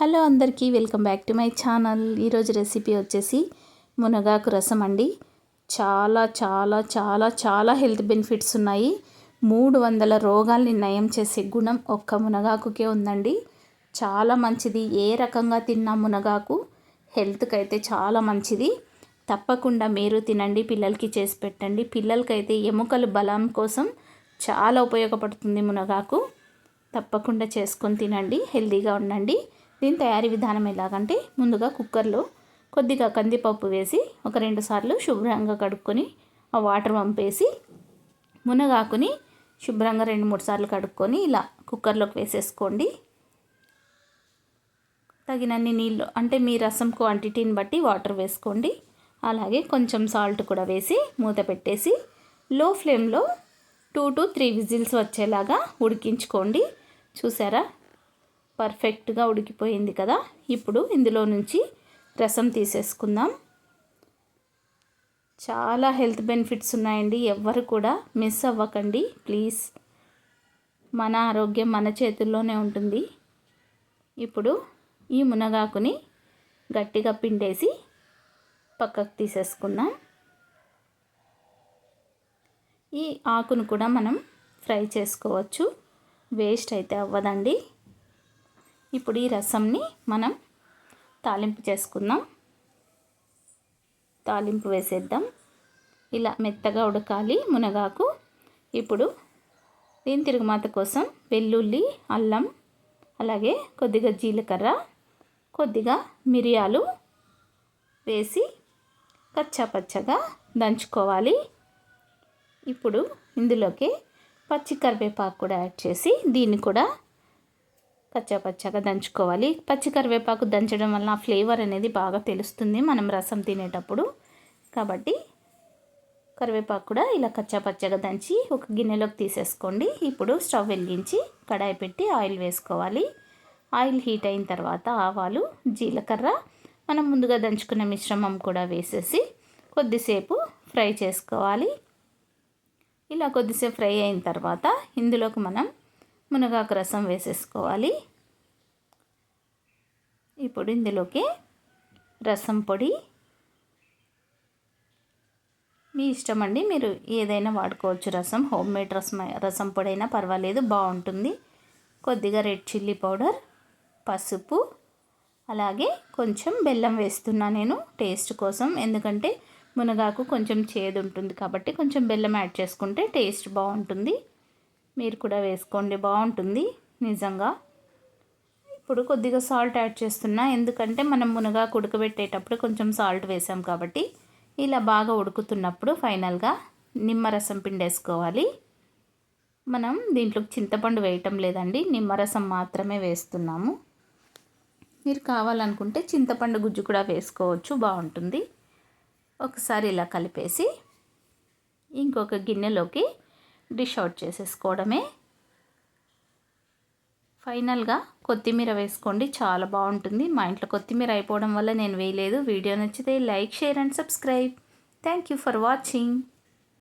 Hello అందరికీ welcome back to my channel. ఈరోజు recipe వచ్చేసి మునగాకు రసం అండి. చాలా చాలా చాలా చాలా హెల్త్ బెనిఫిట్స్ ఉన్నాయి. మూడు వందల రోగాల్ని నయం చేసే గుణం ఒక్క మునగాకుకే ఉందండి. చాలా మంచిది. ఏ రకంగా తిన్నా మునగాకు హెల్త్కి అయితే చాలా మంచిది. తప్పకుండా మీరు తినండి పిల్లలకి చేసి పెట్టండి. పిల్లలకైతే ఎముకలు బలం కోసం చాలా ఉపయోగపడుతుంది మునగాకు. తప్పకుండా చేసుకొని తినండి హెల్తీగా ఉండండి. దీని తయారీ విధానం ఎలాగంటే ముందుగా కుక్కర్లో కొద్దిగా కందిపప్పు వేసి ఒక రెండు సార్లు శుభ్రంగా కడుక్కొని ఆ వాటర్ పంపేసి మునగాకుని శుభ్రంగా రెండు మూడు సార్లు కడుక్కొని ఇలా కుక్కర్లోకి వేసేసుకోండి. తగినన్ని నీళ్ళు అంటే మీ రసం క్వాంటిటీని బట్టి వాటర్ వేసుకోండి. అలాగే కొంచెం సాల్ట్ కూడా వేసి మూత పెట్టేసి లో ఫ్లేమ్లో టూ టు త్రీ విజిల్స్ వచ్చేలాగా ఉడికించుకోండి. చూసారా? పర్ఫెక్ట్గా ఉడికిపోయింది కదా? ఇప్పుడు ఇందులో నుంచి రసం తీసేసుకుందాం. చాలా హెల్త్ బెనిఫిట్స్ ఉన్నాయండి. ఎవ్వరు కూడా మిస్ అవ్వకండి. ప్లీజ్. మన ఆరోగ్యం మన చేతుల్లోనే ఉంటుంది. ఇప్పుడు ఈ మునగాకుని గట్టిగా పిండేసి పక్కకు తీసేసుకుందాం. ఈ ఆకును కూడా మనం ఫ్రై చేసుకోవచ్చు. వేస్ట్ అయితే అవ్వదండి. ఇప్పుడు ఈ రసంని మనం తాలింపు చేసుకుందాం. తాలింపు వేసేద్దాం. ఇలా మెత్తగా ఉడకాలి మునగాకు. ఇప్పుడు దీని తిరుగుమాత కోసం వెల్లుల్లి అల్లం అలాగే కొద్దిగా జీలకర్ర కొద్దిగా మిరియాలు వేసి కచ్చాపచ్చగా దంచుకోవాలి. ఇప్పుడు ఇందులోకి పచ్చి కరివేపాకు కూడా యాడ్ చేసి దీన్ని కూడా పచ్చపచ్చగా దంచుకోవాలి. పచ్చి కరివేపాకు దంచడం వల్ల ఆ ఫ్లేవర్ అనేది బాగా తెలుస్తుంది మనం రసం తినేటప్పుడు. కాబట్టి కరివేపాకు కూడా ఇలా కచ్చాపచ్చగా దంచి ఒక గిన్నెలోకి తీసేసుకోండి. ఇప్పుడు స్టవ్ వెలిగించి కడాయి పెట్టి ఆయిల్ వేసుకోవాలి. ఆయిల్ హీట్ అయిన తర్వాత ఆవాలు జీలకర్ర మనం ముందుగా దంచుకున్న మిశ్రమం కూడా వేసేసి కొద్దిసేపు ఫ్రై చేసుకోవాలి. ఇలా కొద్దిసేపు ఫ్రై అయిన తర్వాత ఇందులోకి మనం మునగాకు రసం వేసేసుకోవాలి. ఇప్పుడు ఇందులోకి రసం పొడి. మీ ఇష్టం అండి మీరు ఏదైనా వాడుకోవచ్చు రసం. హోమ్ మేడ్ రసం రసం పొడి అయినా పర్వాలేదు బాగుంటుంది. కొద్దిగా రెడ్ చిల్లీ పౌడర్ పసుపు అలాగే కొంచెం బెల్లం వేస్తున్నా నేను టేస్ట్ కోసం. ఎందుకంటే మునగాకు కొంచెం చేదు ఉంటుంది కాబట్టి కొంచెం బెల్లం యాడ్ చేసుకుంటే టేస్ట్ బాగుంటుంది. మీరు కూడా వేసుకోండి బాగుంటుంది నిజంగా. ఇప్పుడు కొద్దిగా సాల్ట్ యాడ్ చేస్తున్నా ఎందుకంటే మనం మునగాకు ఉడకబెట్టేటప్పుడు కొంచెం సాల్ట్ వేసాం కాబట్టి ఇలా బాగా ఉడుకుతున్నప్పుడు ఫైనల్గా నిమ్మరసం పిండేసుకోవాలి. మనం దీంట్లో చింతపండు వేయటం లేదండి నిమ్మరసం మాత్రమే వేస్తున్నాము. మీరు కావాలనుకుంటే చింతపండు గుజ్జు కూడా వేసుకోవచ్చు బాగుంటుంది. ఒకసారి ఇలా కలిపేసి ఇంకొక గిన్నెలోకి డిష్ అవుట్ చేసేసుకోవడమే. ఫైనల్గా కొత్తిమీర వేసుకోండి చాలా బాగుంటుంది. మా ఇంట్లో కొత్తిమీర అయిపోవడం వల్ల నేను వేయలేదు. వీడియో నచ్చితే like share and subscribe. Thank you for watching.